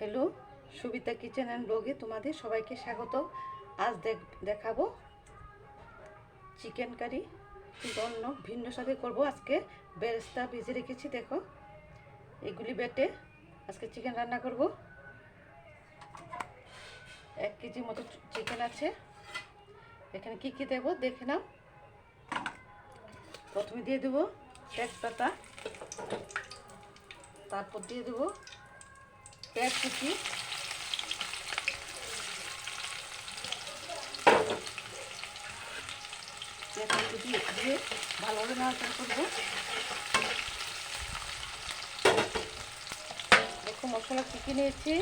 Hello, সুবিতা kitchen and ব্লগে তোমাদের সবাইকে স্বাগত। আজ দেখ দেখাবো চিকেন কারি, কিন্তু অন্য ভিন্ন স্বাদে করব। আজকে বেরেস্তা ভিজে রেখেছি, দেখো। এগুলি বেটে আজকে চিকেন রান্না করব। এক কেজি মতো চিকেন আছে। এখানে কি কি দেবো দেখে নাও। প্রথমে দিয়ে দেবো তেজপাতা, তারপর দিয়ে দেবো পেঁয়াজ কুচি পেঁয়াজ কুচি দিয়ে ভালোভাবে নাড়াচাড়া করব দেখো মশলা কী কী নিয়েছি।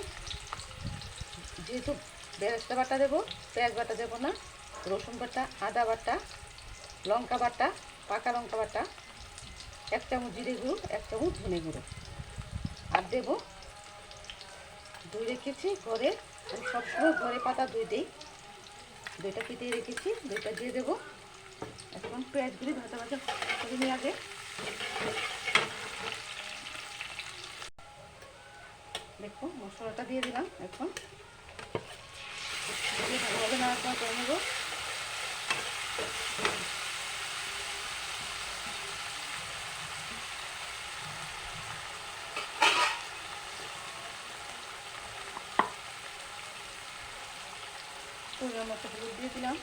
যেহেতু বেরেস্তা বাটা দেবো, পেঁয়াজ বাটা দেবো না, রসুন বাটা, আদা বাটা, লঙ্কা বাটা, পাকা লঙ্কা বাটা, এক চামচ জিরে গুঁড়ো, এক চামচ ধনে গুঁড়ো। আর দেবো দই রেখেছি ঘরে আমি সবসময় ঘরে পাতা দই দিই। দইটা কেটে রেখেছি, দইটা দিয়ে দেবো। এখন পেঁয়াজগুলি ভাজা ভাজা করে নিয়ে আগে দেখো, মশলাটা দিয়ে দিলাম। এখন ভালোভাবে নাড়াচাড়া করে নেব। পরিমাণ মতো হলুদ দিয়ে দিলাম।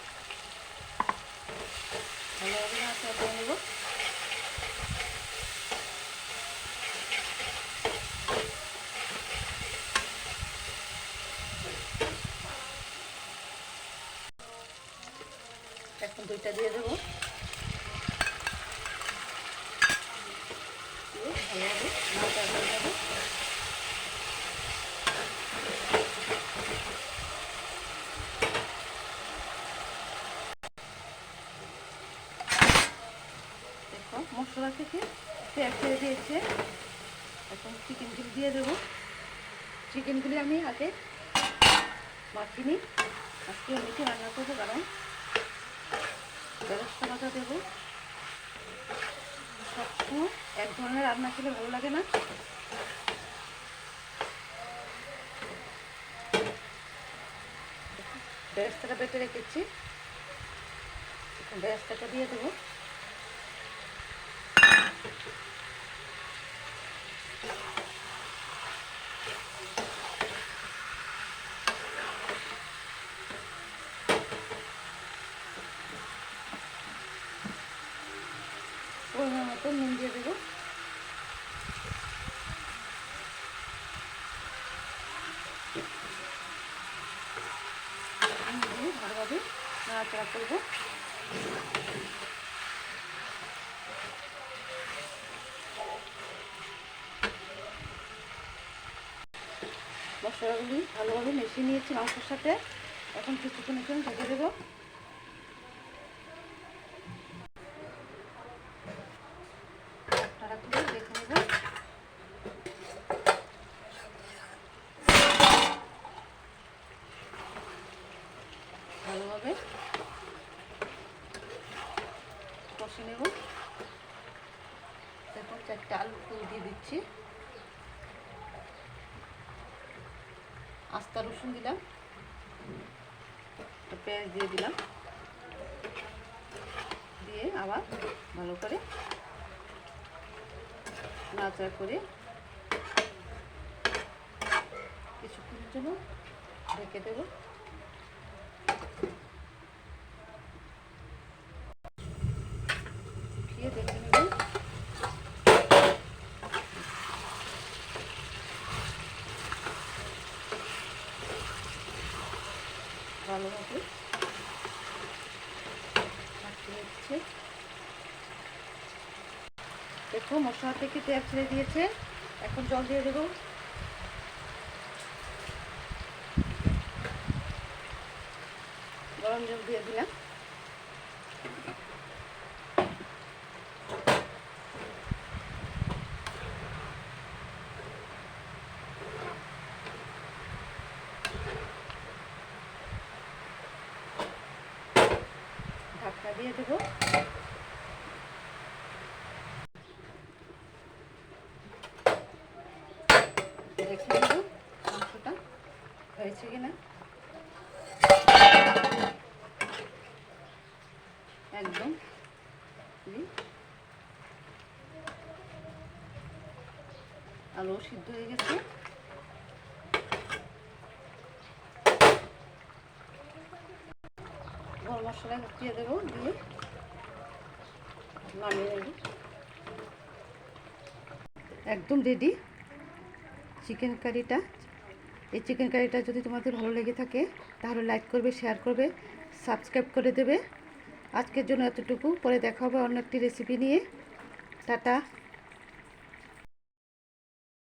ভালোভাবে নাড়াচাড়া করে নেব। এখন দুইটা দিয়ে দেবো। দিয়ে ভালোভাবে নাড়াচাড়া করে নেব দেখো মশলা থেকে তেল ছেড়ে দিয়েছে। এখন চিকেনগুলি দিয়ে দেবো। চিকেনগুলি আমি আগে মাখিনি। আজকে এমনিতে রান্না করব, কারণ বেরস্তা মাথা দেবো। সবসময় এক ধরনের রান্না খেলে ভালো লাগে না। বেরেস্তাটা বেটে রেখেছি। বেরেস্তাটা দিয়ে দেবো পরিমাণ মতো নুন দিয়ে দেবো নুন দিয়ে ভালোভাবে নাড়াচাড়া করব। মশলাগুলি ভালোভাবে মিশিয়ে নিয়েছি মাংসের সাথে। এখন কিছুক্ষণ জন্য ঢেকে দেবো তারা তুলে দেখে নেব ভালোভাবে কষে নেব। তারপর চারটে আলু ফুল দিয়ে দিচ্ছি। আস্তা রসুন দিলাম। পেঁয়াজ দিয়ে দিলাম। দিয়ে আবার ভালো করে নাচা করে কিছুক্ষণের জন্য ঢেকে দেব খেয়ে দেখে নেব ভালোভাবে নিচ্ছে দেখো, মশলা থেকে তেল ছেড়ে দিয়েছে। এখন জল দিয়ে দেবো। গরম জল দিয়ে দিলাম ঢাকা দিয়ে দেবো। রেখে দেবো মাংসটা হয়েছে কিনা। একদম। আলু সিদ্ধ হয়ে গেছে। মশলা দিয়ে নামিয়ে একদম রেডি চিকেন কারিটা এই চিকেন কারিটা যদি তোমাদের ভালো লেগে থাকে, তাহলে লাইক করবে শেয়ার করবে সাবস্ক্রাইব করে দেবে। আজকের জন্য এতটুকু। পরে দেখা হবে অন্য একটি রেসিপি নিয়ে। টাটা।